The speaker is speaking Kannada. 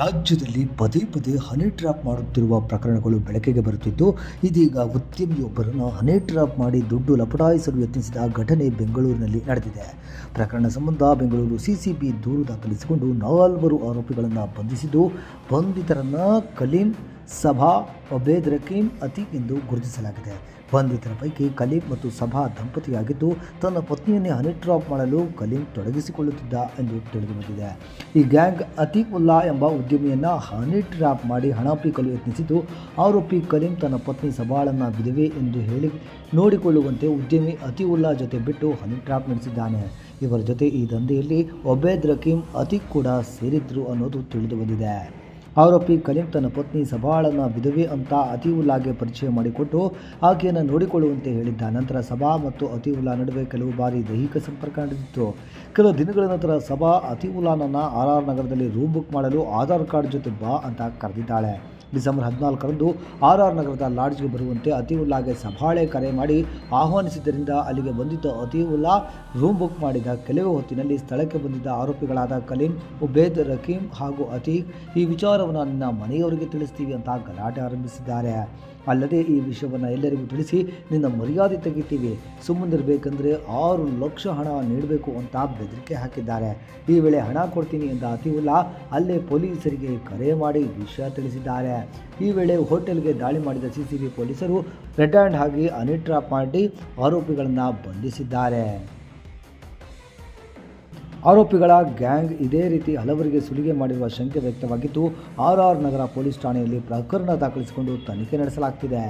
ರಾಜ್ಯದಲ್ಲಿ ಪದೇ ಪದೇ ಹನಿ ಟ್ರ್ಯಾಪ್ ಮಾಡುತ್ತಿರುವ ಪ್ರಕರಣಗಳು ಬೆಳಕಿಗೆ ಬರುತ್ತಿದ್ದು, ಇದೀಗ ಉದ್ಯಮಿಯೊಬ್ಬರನ್ನು ಹನಿ ಟ್ರ್ಯಾಪ್ ಮಾಡಿ ದುಡ್ಡು ಲಪಟಾಯಿಸಲು ಯತ್ನಿಸಿದ ಘಟನೆ ಬೆಂಗಳೂರಿನಲ್ಲಿ ನಡೆದಿದೆ. ಪ್ರಕರಣ ಸಂಬಂಧ ಬೆಂಗಳೂರು ಸಿಸಿಬಿ ದೂರು ದಾಖಲಿಸಿಕೊಂಡು ನಾಲ್ವರು ಆರೋಪಿಗಳನ್ನು ಬಂಧಿಸಿದ್ದು, ಬಂಧಿತರನ್ನು ಕಲೀಂ ಸಭಾ ಒಬೇದ್ ರಕೀಂ ಅತಿ ಎಂದು ಗುರುತಿಸಲಾಗಿದೆ. ಬಂಧಿತರ ಪೈಕಿ ಕಲೀಂ ಮತ್ತು ಸಭಾ ದಂಪತಿಯಾಗಿದ್ದು, ತನ್ನ ಪತ್ನಿಯನ್ನೇ ಹನಿ ಡ್ರಾಪ್ ಮಾಡಲು ಕಲೀಂ ತೊಡಗಿಸಿಕೊಳ್ಳುತ್ತಿದ್ದ ಎಂದು ತಿಳಿದುಬಂದಿದೆ. ಈ ಗ್ಯಾಂಗ್ ಅತೀಕ್ ಉಲ್ಲಾ ಎಂಬ ಉದ್ಯಮಿಯನ್ನು ಹನಿ ಟ್ರ್ಯಾಪ್ ಮಾಡಿ ಹಣ ಪೀಕಲು ಯತ್ನಿಸಿದ್ದು, ಆರೋಪಿ ಕಲೀಂ ತನ್ನ ಪತ್ನಿ ಸಭಾಳನ್ನು ವಿಧವೆ ಎಂದು ಹೇಳಿ ನೋಡಿಕೊಳ್ಳುವಂತೆ ಉದ್ಯಮಿ ಉಲ್ಲಾ ಜೊತೆ ಬಿಟ್ಟು ಹನಿ ಟ್ರ್ಯಾಪ್ ನಡೆಸಿದ್ದಾನೆ. ಇವರ ಜೊತೆ ಈ ದಂಧೆಯಲ್ಲಿ ಒಬೇದ್ ರಕೀಂ ಅತೀಕ್ ಕೂಡ ಸೇರಿದ್ರು ಅನ್ನೋದು ತಿಳಿದು ಬಂದಿದೆ ಆರೋಪಿ ಕಲೀಂ ತನ್ನ ಪತ್ನಿ ಸಭಾಳನ್ನ ವಿಧವೆ ಅಂತ ಅತಿವುಲ್ಲಾಗೆ ಪರಿಚಯ ಮಾಡಿಕೊಟ್ಟು ಆಕೆಯನ್ನು ನೋಡಿಕೊಳ್ಳುವಂತೆ ಹೇಳಿದ್ದ ನಂತರ ಸಭಾ ಮತ್ತು ಅತಿವುಲ್ಲಾ ನಡುವೆ ಕೆಲವು ಬಾರಿ ದೈಹಿಕ ಸಂಪರ್ಕ ನಡೆದಿತ್ತು. ಕೆಲವು ದಿನಗಳ ನಂತರ ಸಭಾ ಅತಿವುಲ್ಲಾನನ್ನು ಆರ್ ಆರ್ ನಗರದಲ್ಲಿ ರೂಮ್ ಬುಕ್ ಮಾಡಲು ಆಧಾರ್ ಕಾರ್ಡ್ ಜೊತೆ ಬಾ ಅಂತ ಕರೆದಿದ್ದಾಳೆ. ಡಿಸೆಂಬರ್ ಹದಿನಾಲ್ಕರಂದು ಆರ್ ಆರ್ ನಗರದ ಲಾಡ್ಜ್ಗೆ ಬರುವಂತೆ ಅತೀವುಲ್ಲಾಗೆ ಸಭಾಳೆ ಕರೆ ಮಾಡಿ ಆಹ್ವಾನಿಸಿದ್ದರಿಂದ ಅಲ್ಲಿಗೆ ಬಂದಿದ್ದ ಅತೀವುಲ್ಲಾ ರೂಮ್ ಬುಕ್ ಮಾಡಿದ ಕೆಲವೇ ಹೊತ್ತಿನಲ್ಲಿ ಸ್ಥಳಕ್ಕೆ ಬಂದಿದ್ದ ಆರೋಪಿಗಳಾದ ಕಲೀಂ, ಉಬೇದ್, ರಕೀಂ ಹಾಗೂ ಅತೀಕ್ ಈ ವಿಚಾರವನ್ನು ನಿನ್ನ ಮನೆಯವರಿಗೆ ತಿಳಿಸ್ತೀವಿ ಅಂತ ಗಲಾಟೆ ಆರಂಭಿಸಿದ್ದಾರೆ. ಅಲ್ಲದೆ ಈ ವಿಷಯವನ್ನು ಎಲ್ಲರಿಗೂ ತಿಳಿಸಿ ನಿನ್ನ ಮರ್ಯಾದೆ ತೆಗಿತೀವಿ. ಸುಮ್ಮನಿರಬೇಕಂದ್ರೆ ಆರು ಲಕ್ಷ ಹಣ ನೀಡಬೇಕು ಅಂತ ಬೆದರಿಕೆ ಹಾಕಿದ್ದಾರೆ. ಈ ವೇಳೆ ಹಣ ಕೊಡ್ತೀನಿ ಎಂದ ಅತಿವುಲ್ಲಾ ಅಲ್ಲೇ ಪೊಲೀಸರಿಗೆ ಕರೆ ಮಾಡಿ ವಿಷಯ ತಿಳಿಸಿದ್ದಾರೆ. ಈ ವೇಳೆ ಹೋಟೆಲ್ಗೆ ದಾಳಿ ಮಾಡಿದ ಸಿಸಿಬಿ ಪೊಲೀಸರು ಹ್ಯಾಂಡ್ ಆಗಿ ಅನಿಟ್ರಾಪ್ ಮಾಡಿ ಆರೋಪಿಗಳನ್ನು ಬಂಧಿಸಿದ್ದಾರೆ. ಆರೋಪಿಗಳ ಗ್ಯಾಂಗ್ ಇದೇ ರೀತಿ ಹಲವರಿಗೆ ಸುಲಿಗೆ ಮಾಡಿರುವ ಶಂಕೆ ವ್ಯಕ್ತವಾಗಿದ್ದು, ಆರ್ ಆರ್ ನಗರ ಪೊಲೀಸ್ ಠಾಣೆಯಲ್ಲಿ ಪ್ರಕರಣ ದಾಖಲಿಸಿಕೊಂಡು ತನಿಖೆ ನಡೆಸಲಾಗ್ತಿದೆ.